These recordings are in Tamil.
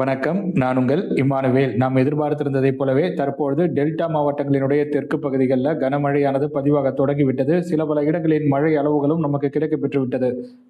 வணக்கம். நான் உங்கள் இம்மானுவேல். நாம் எதிர்பார்த்திருந்ததைப் போலவே தற்பொழுது டெல்டா மாவட்டங்களினுடைய தெற்கு பகுதிகளில் கனமழையானது பதிவாக தொடங்கிவிட்டது. சில பல இடங்களின் மழை அளவுகளும் நமக்கு கிடைக்க பெற்றுவிட்டது.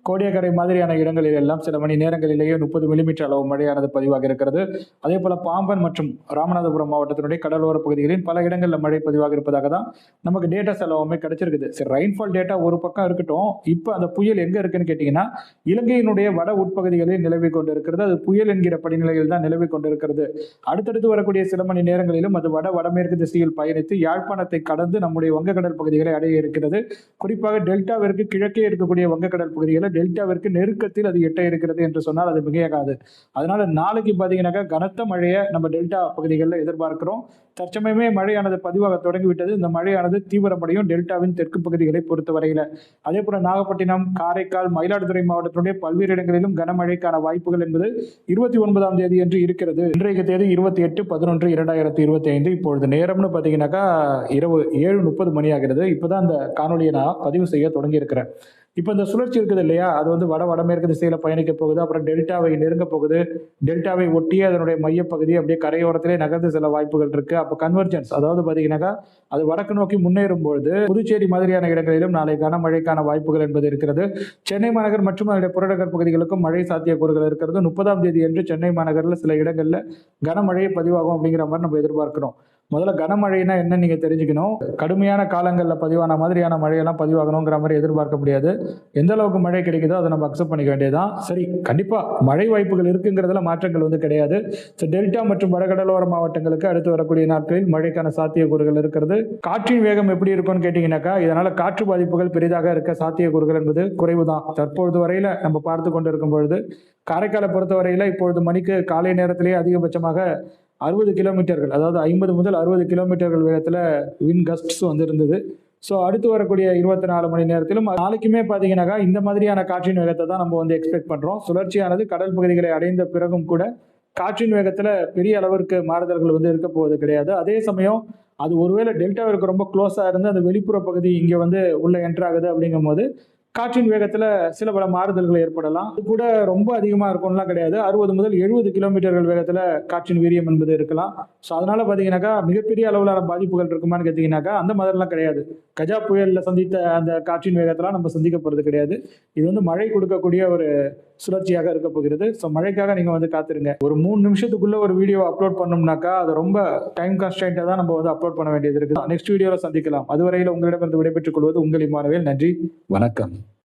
கோடியக்கரை மாதிரியான இடங்களில் எல்லாம் சில மணி நேரங்களிலேயே முப்பது மில்லிமீட்டர் அளவு மழையானது பதிவாக இருக்கிறது. அதே போல பாம்பன் மற்றும் ராமநாதபுரம் மாவட்டத்தினுடைய கடலோர பகுதிகளில் பல இடங்களில் மழை பதிவாக இருப்பதாக தான் நமக்கு டேட்டாஸ் எல்லாமே கிடைச்சிருக்குது. சரி ரெயின்ஃபால் டேட்டா ஒரு பக்கம் இருக்கட்டும். இப்போ அந்த புயல் எங்க இருக்குன்னு கேட்டிங்கன்னா இலங்கையினுடைய வட உட்பகுதிகளில் நிலவி கொண்டு இருக்கிறது அது புயல் என்கிற படிநிலை படிநிலையில் தான் நிலவி கொண்டிருக்கிறது. அடுத்தடுத்து வரக்கூடிய சில மணி நேரங்களிலும் அது வட வடமேற்கு திசையில் பயணித்து யாழ்ப்பாணத்தை கடந்து நம்முடைய வங்கக்கடல் பகுதிகளை அடைய இருக்கிறது. குறிப்பாக டெல்டாவிற்கு கிழக்கே இருக்கக்கூடிய வங்கக்கடல் பகுதிகளில் டெல்டாவிற்கு நெருக்கத்தில் அது எட்ட இருக்கிறது என்று சொன்னால் அது மிகையாகாது. அதனால நாளைக்கு பார்த்தீங்கன்னாக்கா கனத்த மழையை நம்ம டெல்டா பகுதிகளில் எதிர்பார்க்கிறோம். தற்சமயமே மழையானது பதிவாக தொடங்கிவிட்டது. இந்த மழையானது தீவிரமடையும் டெல்டாவின் தெற்கு பகுதிகளை பொறுத்தவரையில. அதே போல நாகப்பட்டினம் காரைக்கால் மயிலாடுதுறை மாவட்டத்தினுடைய பல்வேறு இடங்களிலும் கனமழைக்கான வாய்ப்புகள் என்பது இருபத்தி ஒன்பதாம் தேதி தேதி என்று இருக்கிறது. இன்றைக்கு தேதி இருபத்தி எட்டு பதினொன்று இரண்டாயிரத்தி இருபத்தி ஐந்து இப்பொழுது நேரம்னு பார்த்தீங்கன்னாக்கா இரவு ஏழு முப்பது மணி ஆகிறது. இப்போதான் அந்த காணொலியை நான் பதிவு செய்ய தொடங்கி இருக்கிறேன் இப்போ இந்த சுழற்சி இருக்குது இல்லையா? அது வந்து வட வடமேற்கு திசையில் பயணிக்க போகுது. அப்புறம் டெல்டாவை நெருங்க போகுது. டெல்டாவை ஒட்டியே அதனுடைய மையப்பகுதி அப்படியே கரையோரத்திலே நகர்ந்து செல்ல வாய்ப்புகள் இருக்கு. அப்போ கன்வர்ஜென்ஸ் அதாவது பார்த்தீங்கன்னாக்கா அது வடக்கு நோக்கி முன்னேறும் பொழுது புதுச்சேரி மாதிரியான இடங்களிலும் நாளை கனமழைக்கான வாய்ப்புகள் என்பது இருக்கிறது. சென்னை மாநகர் மற்றும் அதனுடைய புறநகர் பகுதிகளுக்கும் மழை சாத்தியக்கூறுகள் இருக்கிறது. முப்பதாம் தேதி அன்று சென்னை மாநகரில் சில இடங்களில் கனமழை பதிவாகும் அப்படிங்கிற மாதிரி நம்ம எதிர்பார்க்கிறோம். முதல்ல கனமழைனா என்ன நீங்க தெரிஞ்சுக்கணும். கடுமையான காலங்களில் பதிவான மாதிரியான மழையெல்லாம் பதிவாகணுங்கிற மாதிரி எதிர்பார்க்க முடியாது. எந்த அளவுக்கு மழை கிடைக்குதோ அதை நம்ம அக்செப்ட் பண்ணிக்க வேண்டியதுதான். சரி கண்டிப்பா மழை வாய்ப்புகள் இருக்குங்கிறதுல மாற்றங்கள் வந்து கிடையாது. ஸோ டெல்டா மற்றும் வடகடலோர மாவட்டங்களுக்கு அடுத்து வரக்கூடிய நாட்களில் மழைக்கான சாத்தியக்கூறுகள் இருக்கிறது. காற்றின் வேகம் எப்படி இருக்கும்னு கேட்டீங்கன்னாக்கா இதனால காற்று பாதிப்புகள் பெரிதாக இருக்க சாத்தியக்கூறுகள் என்பது குறைவு தான் தற்பொழுது வரையில நம்ம பார்த்து கொண்டிருக்கும் பொழுது காரைக்காலை பொறுத்தவரையில இப்பொழுது மணிக்கு காலை நேரத்திலேயே அதிகபட்சமாக அறுபது கிலோமீட்டர்கள் அதாவது ஐம்பது முதல் அறுபது கிலோமீட்டர்கள் வேகத்தில் வின் கஸ்ட்ஸ் வந்து இருந்தது ஸோ அடுத்து வரக்கூடிய இருபத்தி நாலு மணி நேரத்திலும் நாளைக்குமே பார்த்தீங்கன்னாக்கா இந்த மாதிரியான காற்றின் வேகத்தை தான் நம்ம வந்து எக்ஸ்பெக்ட் பண்ணுறோம் சுழற்சியானது கடல் பகுதிகளை அடைந்த பிறகும் கூட காற்றின் வேகத்தில் பெரிய அளவிற்கு மாறுதல்கள் வந்து இருக்க போவது கிடையாது. அதே சமயம் அது ஒருவேளை டெல்டாவிற்கு ரொம்ப க்ளோஸாக இருந்து அந்த வெளிப்புற பகுதி இங்கே வந்து உள்ள என்ட்ராகுது அப்படிங்கும் போது காற்றின் வேகத்தில் சில பல மாறுதல்கள் ஏற்படலாம். அது கூட ரொம்ப அதிகமாக இருக்கும்லாம் கிடையாது. அறுபது முதல் எழுபது கிலோமீட்டர்கள் வேகத்தில் காற்றின் வீரியம் என்பது இருக்கலாம். ஸோ அதனால பார்த்தீங்கன்னாக்கா மிகப்பெரிய அளவிலான பாதிப்புகள் இருக்குமான்னு கேட்டிங்கனாக்கா அந்த மாதிரிலாம் கிடையாது. கஜா புயலில் சந்தித்த அந்த காற்றின் வேகத்தெல்லாம் நம்ம சந்திக்க போகிறது கிடையாது. இது வந்து மழை கொடுக்கக்கூடிய ஒரு சுழற்சியாக இருக்க போகிறது. ஸோ மழைக்காக நீங்கள் வந்து காத்திருங்க. ஒரு மூணு நிமிஷத்துக்குள்ள ஒரு வீடியோ அப்லோட் பண்ணோம்னாக்கா அது ரொம்ப டைம் கான்ஸ்டன்ட்டாக தான் நம்ம வந்து அப்லோட் பண்ண வேண்டியது இருக்குது. நெக்ஸ்ட் வீடியோவில் சந்திக்கலாம். அதுவரையில் உங்களிடமிருந்து விடைபெற்றுக் கொள்வது உங்கள் இமானவேல். நன்றி. வணக்கம்.